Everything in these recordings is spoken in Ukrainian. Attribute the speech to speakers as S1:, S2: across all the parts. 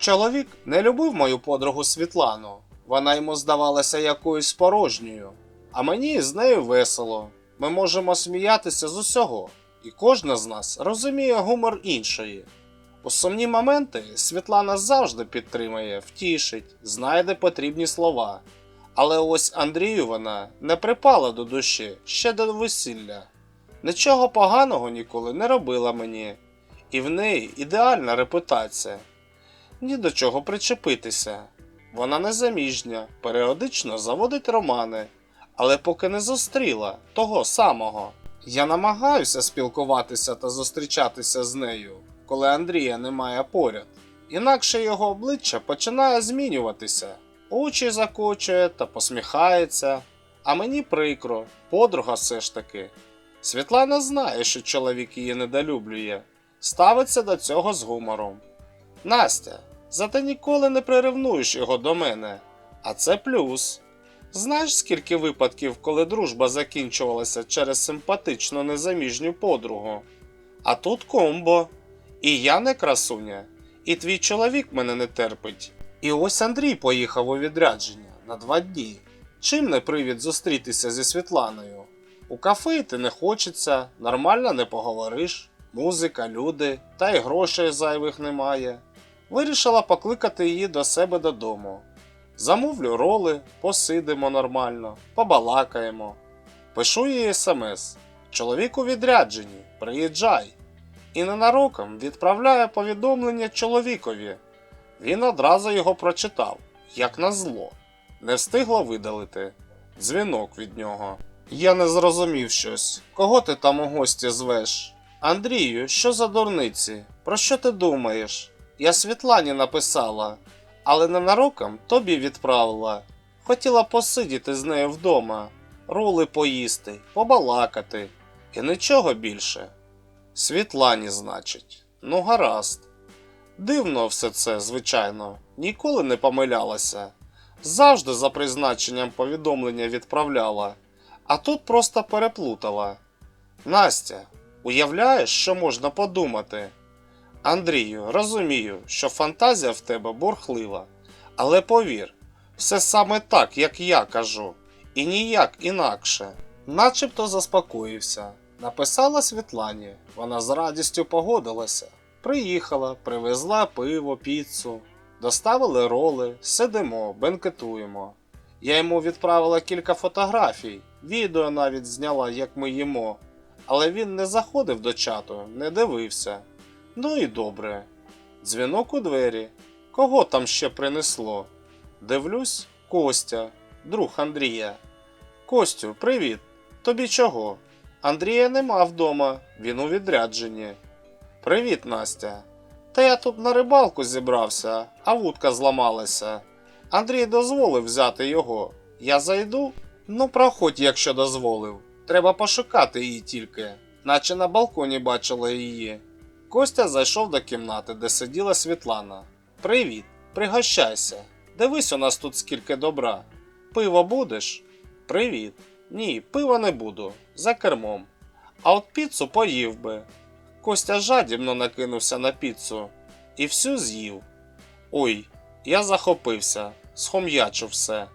S1: Чоловік не любив мою подругу Світлану. Вона йому здавалася якоюсь порожньою. А мені з нею весело. Ми можемо сміятися з усього, і кожна з нас розуміє гумор іншої. У сумні моменти Світлана завжди підтримує, втішить, знайде потрібні слова. Але ось Андрію вона не припала до душі ще до весілля. Нічого поганого ніколи не робила мені, і в неї ідеальна репутація. Ні до чого причепитися. Вона незаміжня, періодично заводить романи, але поки не зустріла того самого. Я намагаюся спілкуватися та зустрічатися з нею, коли Андрія немає поряд. Інакше його обличчя починає змінюватися, очі закочує та посміхається. А мені прикро, подруга все ж таки. Світлана знає, що чоловік її недолюблює, ставиться до цього з гумором. Настя, зате ніколи не приревнуєш його до мене, а це плюс. Знаєш, скільки випадків, коли дружба закінчувалася через симпатичну незаміжню подругу? А тут комбо. І я не красуня, і твій чоловік мене не терпить. І ось Андрій поїхав у відрядження на два дні. Чим не привід зустрітися зі Світланою? У кафе йти не хочеться, нормально не поговориш, музика, люди, та й грошей зайвих немає. Вирішила покликати її до себе додому. Замовлю роли, посидимо нормально, побалакаємо. Пишу їй смс. Чоловік у відрядженні, приїжджай. І ненароком відправляю повідомлення чоловікові. Він одразу його прочитав, як назло. Не встигла видалити. Дзвінок від нього. Я не зрозумів щось. Кого ти там у гості звеш? Андрію, що за дурниці? Про що ти думаєш? Я Світлані написала, але ненароком тобі відправила. Хотіла посидіти з нею вдома, роли поїсти, побалакати, і нічого більше. Світлані, значить, ну гаразд. Дивно все це, звичайно, ніколи не помилялася. Завжди за призначенням повідомлення відправляла, а тут просто переплутала. Настя, уявляєш, що можна подумати? Андрію, розумію, що фантазія в тебе бурхлива, але повір, все саме так, як я кажу, і ніяк інакше. Начебто заспокоївся. Написала Світлані, вона з радістю погодилася. Приїхала, привезла пиво, піцу, доставили роли, сидимо, бенкетуємо. Я йому відправила кілька фотографій, відео навіть зняла, як ми їмо, але він не заходив до чату, не дивився. Ну і добре. Дзвінок у двері. Кого там ще принесло? Дивлюсь, Костя, друг Андрія. Костю, привіт. Тобі чого? Андрія нема вдома, він у відрядженні. Привіт, Настя. Та я тут на рибалку зібрався, а вудка зламалася. Андрій дозволив взяти його. Я зайду? Ну, проходь, якщо дозволив. Треба пошукати її тільки, наче на балконі бачила її. Костя зайшов до кімнати, де сиділа Світлана. Привіт, пригощайся. Дивись, у нас тут скільки добра. Пиво будеш? Привіт. Ні, пива не буду, за кермом. А от піцу поїв би. Костя жадібно накинувся на піцу і всю з'їв. Ой, я захопився, схом'ячу все.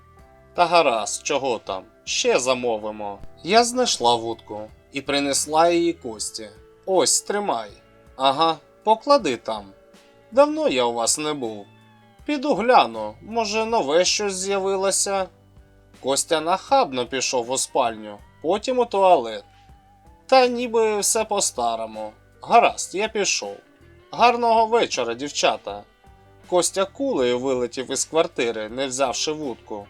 S1: Та гаразд, чого там, ще замовимо. Я знайшла вудку і принесла її Кості. Ось, тримай. Ага, поклади там. Давно я у вас не був. Піду гляну, може, нове щось з'явилося. Костя нахабно пішов у спальню, потім у туалет. Та ніби все по-старому. Гаразд, я пішов. Гарного вечора, дівчата. Костя кулею вилетів із квартири, не взявши вудку.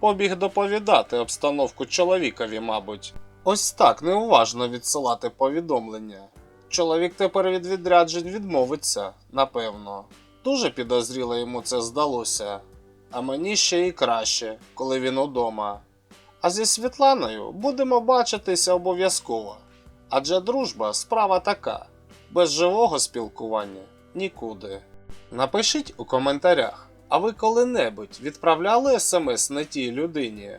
S1: Побіг доповідати обстановку чоловікові, мабуть. Ось так неуважно відсилати повідомлення. Чоловік тепер від відряджень відмовиться, напевно. Дуже підозріло йому це здалося. А мені ще і краще, коли він удома. А зі Світланою будемо бачитися обов'язково. Адже дружба справа така: без живого спілкування нікуди. Напишіть у коментарях, а ви коли-небудь відправляли смс не тій людині?